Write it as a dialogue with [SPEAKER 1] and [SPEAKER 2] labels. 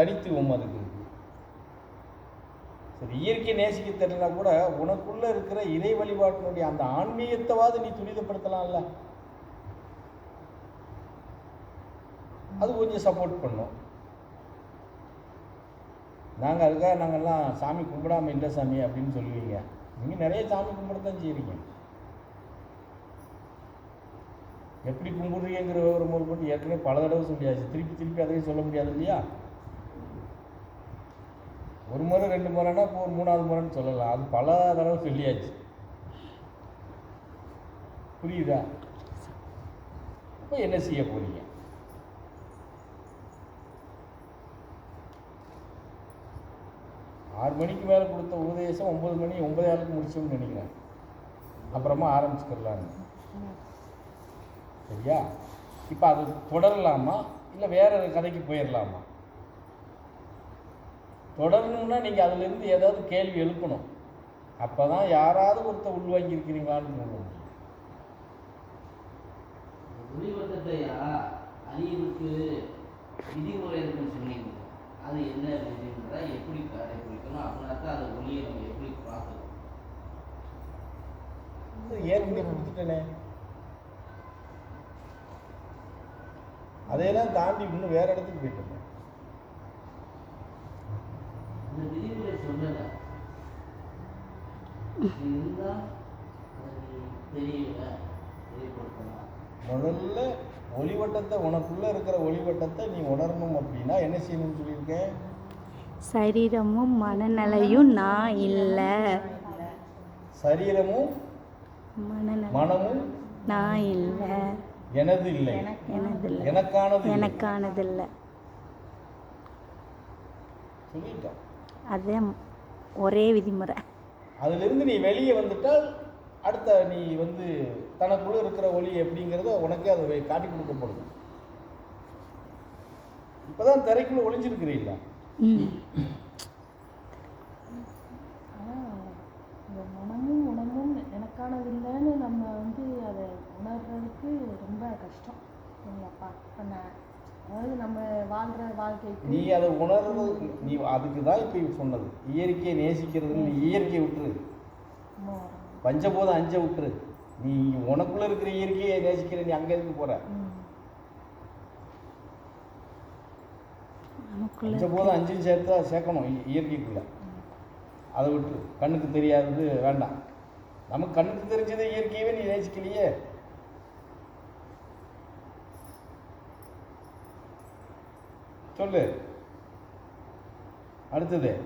[SPEAKER 1] தனித்துவம் அதுக்கு சரி இயற்கை நேசிக்க தெரியலனா கூட உனக்குள்ள இருக்கிற இறை வழிபாட்டினுடைய அந்த ஆன்மீகத்தைவாது நீ துரிதப்படுத்தலாம்ல. அது கொஞ்சம் சப்போர்ட் பண்ணும். நாங்கள் அதுக்காக நாங்கள்லாம் சாமி கும்பிடாம இல்லை சாமி அப்படின்னு சொல்லுவீங்க. நீங்கள் நிறைய சாமி கும்பிட தான் செய்கிறீங்க எப்படி கும்பிடுறீங்கிற விவரம் முதல் கொண்டு ஏற்கனவே பல தடவை சொல்லியாச்சு. திருப்பி திருப்பி அதையும் சொல்ல முடியாது இல்லையா? ஒரு முறை ரெண்டு முறைன்னா இப்போ ஒரு மூணாவது முறைன்னு சொல்லலாம். அது பல தடவை சொல்லியாச்சு. புரியுதா? இப்போ என்ன செய்ய போறீங்க? ஆறு மணிக்கு மேலே கொடுத்த உபதேசம் ஒன்பது மணி ஒன்பது ஆளுக்கு முடிச்சோம்னு நினைக்கிறேன். அப்புறமா ஆரம்பிச்சுக்கலான்னு சரியா? இப்போ அது தொடரலாமா? இல்லை வேற ஒரு கதைக்கு போயிடலாமா தொடரணும்னா நீங்கள் அதுலேருந்து ஏதாவது கேள்வி எழுப்பணும். அப்போ தான் யாராவது ஒருத்தர் உள்வாங்கியிருக்கிறீங்களான்னு சொல்ல முடியும்
[SPEAKER 2] ஒளிவட்டத்தையா அறிவுக்கு விதிமுறை இருக்குன்னு சொன்னீங்க. அது என்ன விதிமுறை எப்படி கடைபிடிக்கணும்? அப்படின்னா தான் அதை ஒளியை நம்ம எப்படி பார்க்கணும்?
[SPEAKER 1] ஏற்கனவே கொடுத்துட்டேனே? அதையெல்லாம் தாண்டி இன்னும் வேற இடத்துக்கு போயிட்டேன் முதல்ல ஒளிவட்டத்தை உனக்குள்ள இருக்கிற ஒளிவட்டத்தை நீ உணரணும் அப்படின்னா என்ன செய்யணும்னு சொல்லியிருக்கேன்
[SPEAKER 3] சரீரமும் மனநிலையும் நான் இல்லை.
[SPEAKER 1] சரீரமும் மனமும்
[SPEAKER 3] நான் இல்லை.
[SPEAKER 1] எனது இல்லை.
[SPEAKER 3] எனதில்லை.
[SPEAKER 1] எனக்கானது இல்லை.
[SPEAKER 3] எனக்கானதில்லை.
[SPEAKER 1] சொல்லிட்டேன்
[SPEAKER 3] அதே ஒரே விதிமுறை.
[SPEAKER 1] அதிலிருந்து நீ வெளியே வந்துட்டால் அடுத்த நீ வந்து தனக்குள்ள இருக்கிற ஒளி எப்படிங்கிறத உனக்கே அதை காட்டி கொடுக்கப்படுது இப்பதான் திரைக்குள்ள ஒளிஞ்சிருக்கிறீல்ல
[SPEAKER 3] ம்
[SPEAKER 4] இந்த மனமும் உணமும் எனக்கானது இல்லைன்னு நம்ம வந்து அதை உணர்றதுக்கு ரொம்ப கஷ்டம். அப்பா இப்போ நான் அதாவது நம்ம வாழ்கிற வாழ்க்கைக்கு
[SPEAKER 1] நீ அதை உணர்றது நீ அதுக்கு தான் இப்போ சொன்னது. இயற்கையை நேசிக்கிறது நீ இயற்கையை விட்டுரு. பஞ்சபோதம் அஞ்ச விட்டுரு. நீ உனக்குள்ள இருக்கிற இயற்கையை நேசிக்கிற நீ அங்கே இருக்கு போற?
[SPEAKER 4] ம்,
[SPEAKER 3] நமக்குள்ள
[SPEAKER 1] பஞ்சபோதம் அஞ்சையும் சேர்த்து சேர்க்கணும் இயற்கைக்குள்ள. அதை விட்டு கண்ணுக்கு தெரியாதது வேண்டாம். நமக்கு கண்ணுக்கு தெரிஞ்சது இயற்கையவே நீ நேசிக்கலையே. சொல்லு. அடுத்தது.